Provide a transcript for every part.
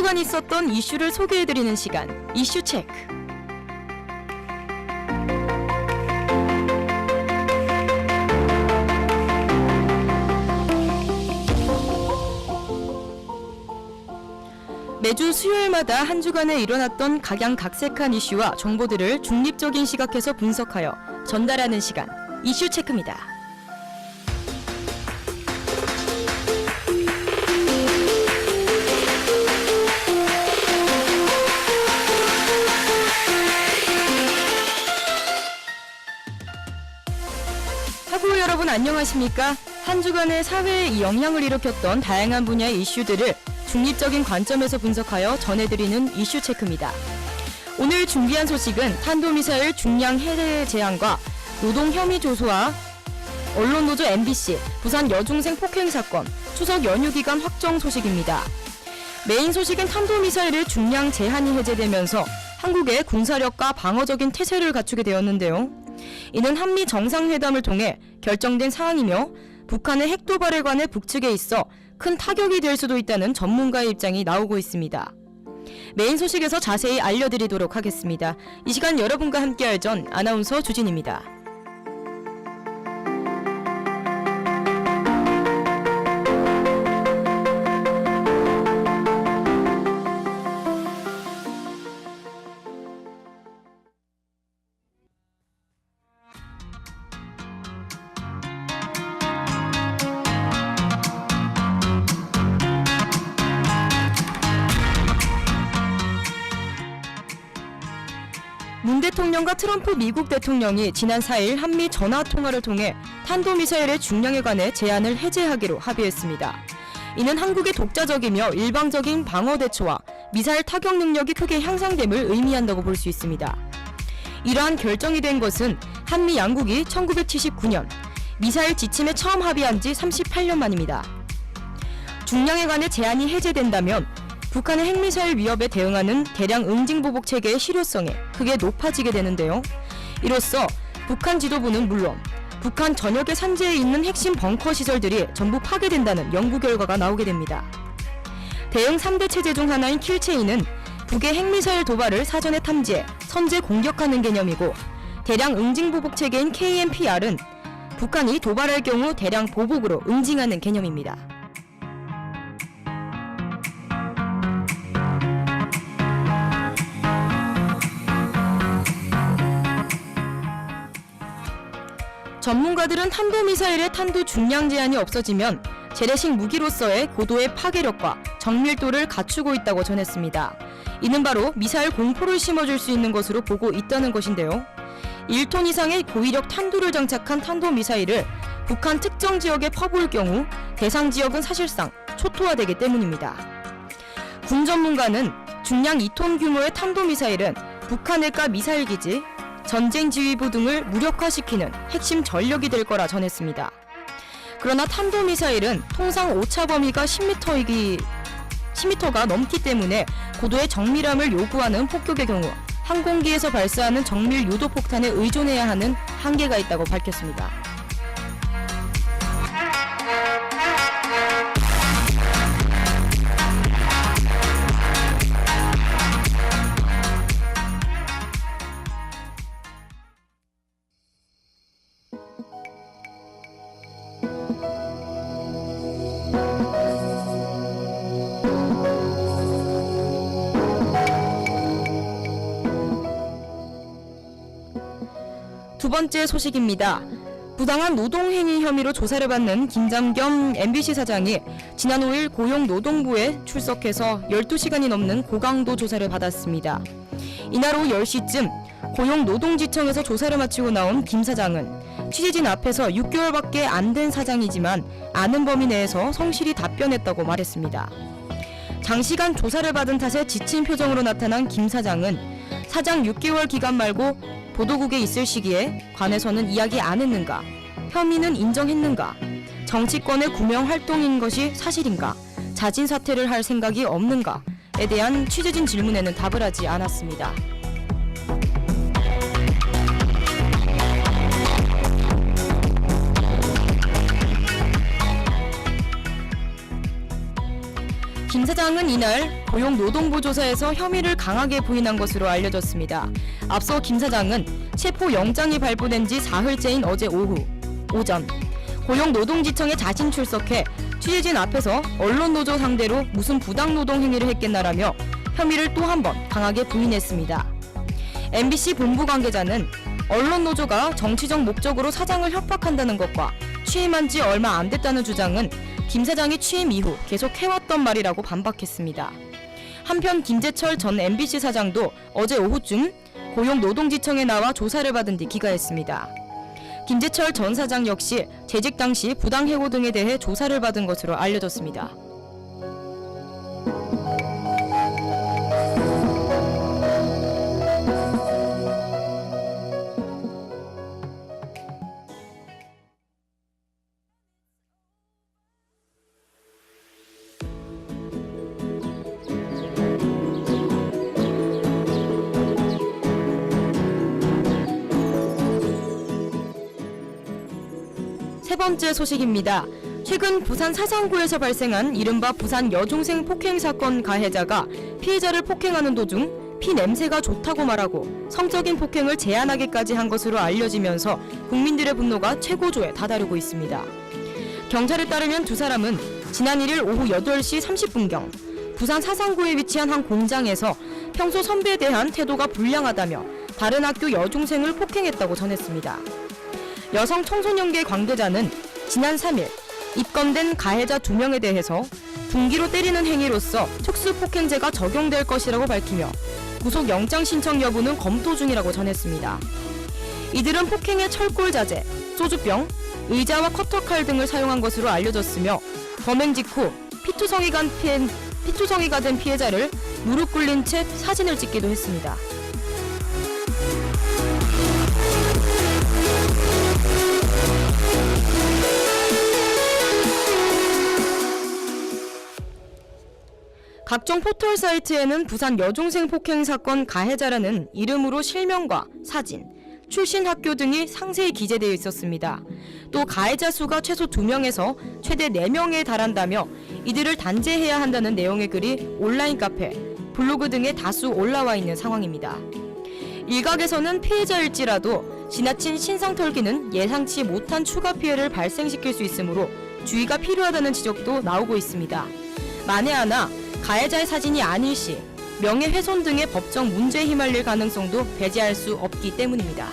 주간 있었던 이슈를 소개해드리는 시간 이슈 체크. 매주 수요일마다 한 주간에 일어났던 각양각색한 이슈와 정보들을 중립적인 시각에서 분석하여 전달하는 시간 이슈 체크입니다. 안녕하십니까? 한 주간의 사회에 이 영향을 일으켰던 다양한 분야의 이슈들을 중립적인 관점에서 분석하여 전해드리는 이슈 체크입니다. 오늘 준비한 소식은 탄도미사일 중량 해제 제한과 노동 혐의 조소와 언론노조 MBC 부산 여중생 폭행 사건 추석 연휴 기간 확정 소식입니다. 메인 소식은 탄도미사일의 중량 제한이 해제되면서 한국의 군사력과 방어적인 태세를 갖추게 되었는데요. 이는 한미 정상회담을 통해 결정된 사항이며 북한의 핵 도발에 관해 북측에 있어 큰 타격이 될 수도 있다는 전문가의 입장이 나오고 있습니다. 메인 소식에서 자세히 알려드리도록 하겠습니다. 이 시간 여러분과 함께할 전 아나운서 주진입니다. 대통령과 트럼프 미국 대통령이 지난 4일 한미 전화 통화를 통해 탄도미사일의 중량에 관해 제한을 해제하기로 합의했습니다. 이는 한국의 독자적이며 일방적인 방어 대처와 미사일 타격 능력이 크게 향상됨을 의미한다고 볼 수 있습니다. 이러한 결정이 된 것은 한미 양국이 1979년 미사일 지침에 처음 합의한 지 38년 만입니다. 중량에 관해 제한이 해제된다면 북한의 핵미사일 위협에 대응하는 대량 응징보복 체계의 실효성에 크게 높아지게 되는데요. 이로써 북한 지도부는 물론 북한 전역의 산지에 있는 핵심 벙커 시설들이 전부 파괴된다는 연구 결과가 나오게 됩니다. 대응 3대 체제 중 하나인 킬체인은 북의 핵미사일 도발을 사전에 탐지해 선제 공격하는 개념이고 대량 응징 보복 체계인 KMPR은 북한이 도발할 경우 대량 보복으로 응징하는 개념입니다. 전문가들은 탄도미사일의 탄도 중량 제한이 없어지면 재래식 무기로서의 고도의 파괴력과 정밀도를 갖추고 있다고 전했습니다. 이는 바로 미사일 공포를 심어줄 수 있는 것으로 보고 있다는 것인데요. 1톤 이상의 고위력 탄두를 장착한 탄도미사일을 북한 특정 지역에 퍼부을 경우 대상 지역은 사실상 초토화되기 때문입니다. 군 전문가는 중량 2톤 규모의 탄도미사일은 북한해과 미사일 기지, 전쟁 지휘부 등을 무력화시키는 핵심 전력이 될 거라 전했습니다. 그러나 탄도미사일은 통상 오차 범위가 10m이기 10m가 넘기 때문에 고도의 정밀함을 요구하는 폭격의 경우 항공기에서 발사하는 정밀 유도 폭탄에 의존해야 하는 한계가 있다고 밝혔습니다. 두 번째 소식입니다. 부당한 노동행위 혐의로 조사를 받는 김잠겸 MBC 사장이 지난 5일 고용노동부에 출석해서 12시간이 넘는 고강도 조사를 받았습니다. 이날 오후 10시쯤 고용노동지청에서 조사를 마치고 나온 김 사장은 취재진 앞에서 6개월밖에 안 된 사장이지만 아는 범위 내에서 성실히 답변했다고 말했습니다. 장시간 조사를 받은 탓에 지친 표정으로 나타난 김 사장은 사장 6개월 기간 말고 보도국에 있을 시기에 관에서는 이야기 안 했는가? 혐의는 인정했는가? 정치권의 구명 활동인 것이 사실인가? 자진 사퇴를 할 생각이 없는가?에 대한 취재진 질문에는 답을 하지 않았습니다. 장은 이날 고용 노동부 조사에서 혐의를 강하게 부인한 것으로 알려졌습니다. 앞서 김 사장은 체포 영장이 발부된 지 사흘째인 어제 오후 오전 고용노동지청에 자신 출석해 취재진 앞에서 언론 노조 상대로 무슨 부당 노동 행위를 했겠나라며 혐의를 또 한 번 강하게 부인했습니다. MBC 본부 관계자는 언론 노조가 정치적 목적으로 사장을 협박한다는 것과 취임한 지 얼마 안 됐다는 주장은 김 사장이 취임 이후 계속 해왔던 말이라고 반박했습니다. 한편 김재철 전 MBC 사장도 어제 오후쯤 고용노동지청에 나와 조사를 받은 뒤 귀가했습니다. 김재철 전 사장 역시 재직 당시 부당해고 등에 대해 조사를 받은 것으로 알려졌습니다. 세 번째 소식입니다. 최근 부산 사상구에서 발생한 이른바 부산 여중생 폭행 사건 가해자가 피해자를 폭행하는 도중 피 냄새가 좋다고 말하고 성적인 폭행을 제한하기까지 한 것으로 알려지면서 국민들의 분노가 최고조에 다다르고 있습니다. 경찰에 따르면 두 사람은 지난 1일 오후 8시 30분경 부산 사상구에 위치한 한 공장에서 평소 선배에 대한 태도가 불량하다며 다른 학교 여중생을 폭행했다고 전했습니다. 여성 청소년계 관계자는 지난 3일 입건된 가해자 두명에 대해서 둔기로 때리는 행위로서 특수폭행죄가 적용될 것이라고 밝히며 구속 영장 신청 여부는 검토 중이라고 전했습니다. 이들은 폭행의 철골 자재, 소주병, 의자와 커터칼 등을 사용한 것으로 알려졌으며 범행 직후 피투성이가 된 피해자를 무릎 꿇린 채 사진을 찍기도 했습니다. 각종 포털 사이트에는 부산 여중생 폭행 사건 가해자라는 이름으로 실명과 사진, 출신 학교 등이 상세히 기재되어 있었습니다. 또 가해자 수가 최소 2명에서 최대 4명에 달한다며 이들을 단죄해야 한다는 내용의 글이 온라인 카페, 블로그 등에 다수 올라와 있는 상황입니다. 일각에서는 피해자일지라도 지나친 신상 털기는 예상치 못한 추가 피해를 발생시킬 수 있으므로 주의가 필요하다는 지적도 나오고 있습니다. 만에 하나 가해자의 사진이 아닐 시 명예훼손 등의 법적 문제에 휘말릴 가능성도 배제할 수 없기 때문입니다.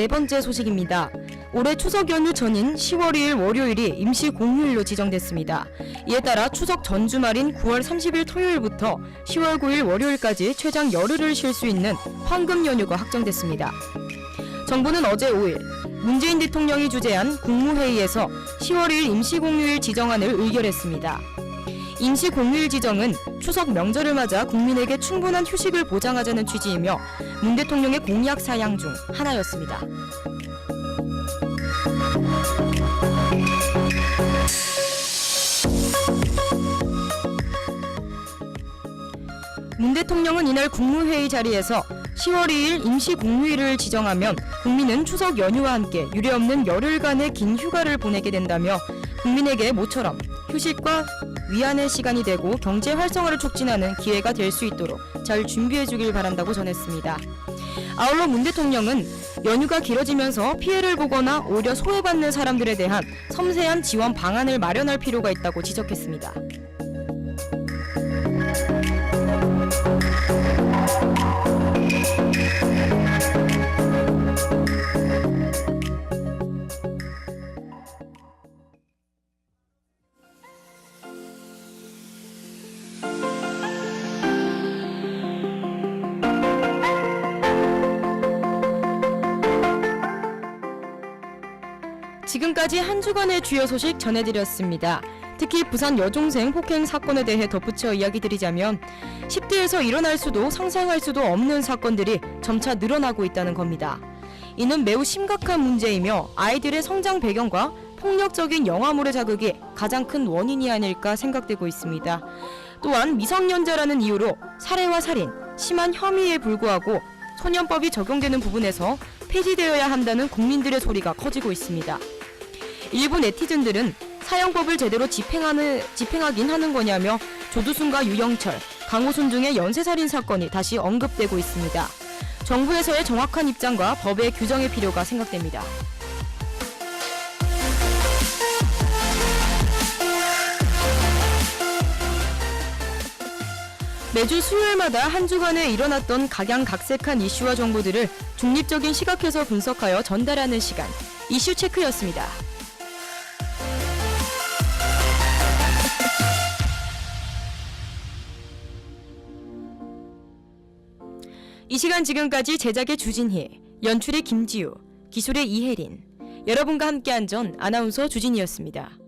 네 번째 소식입니다. 올해 추석 연휴 전인 10월 2일 월요일이 임시 공휴일로 지정됐습니다. 이에 따라 추석 전 주말인 9월 30일 토요일부터 10월 9일 월요일까지 최장 열흘을 쉴 수 있는 황금 연휴가 확정됐습니다. 정부는 어제 5일 문재인 대통령이 주재한 국무회의에서 10월 1일 임시 공휴일 지정안을 의결했습니다. 임시 공휴일 지정은 추석 명절을 맞아 국민에게 충분한 휴식을 보장하자는 취지이며 문 대통령의 공약 사양 중 하나였습니다. 문 대통령은 이날 국무회의 자리에서 10월 2일 임시 공휴일을 지정하면 국민은 추석 연휴와 함께 유례없는 열흘간의 긴 휴가를 보내게 된다며 국민에게 모처럼 휴식과 위안의 시간이 되고 경제 활성화를 촉진하는 기회가 될 수 있도록 잘 준비해 주길 바란다고 전했습니다. 아울러 문 대통령은 연휴가 길어지면서 피해를 보거나 오히려 소외받는 사람들에 대한 섬세한 지원 방안을 마련할 필요가 있다고 지적했습니다. 지금까지 한 주간의 주요 소식 전해드렸습니다. 특히 부산 여중생 폭행 사건에 대해 덧붙여 이야기 드리자면 10대에서 일어날 수도 상상할 수도 없는 사건들이 점차 늘어나고 있다는 겁니다. 이는 매우 심각한 문제이며 아이들의 성장 배경과 폭력적인 영화물의 자극이 가장 큰 원인이 아닐까 생각되고 있습니다. 또한 미성년자라는 이유로 살해와 살인, 심한 혐의에 불구하고 소년법이 적용되는 부분에서 폐지되어야 한다는 국민들의 소리가 커지고 있습니다. 일부 네티즌들은 사형법을 제대로 집행하는, 집행하긴 하는 거냐며 조두순과 유영철, 강호순 등의 연쇄살인 사건이 다시 언급되고 있습니다. 정부에서의 정확한 입장과 법의 규정의 필요가 생각됩니다. 매주 수요일마다 한 주간에 일어났던 각양각색한 이슈와 정보들을 중립적인 시각에서 분석하여 전달하는 시간 이슈 체크였습니다. 시간 지금까지 제작의 주진희, 연출의 김지우, 기술의 이혜린, 여러분과 함께한 전 아나운서 주진이었습니다.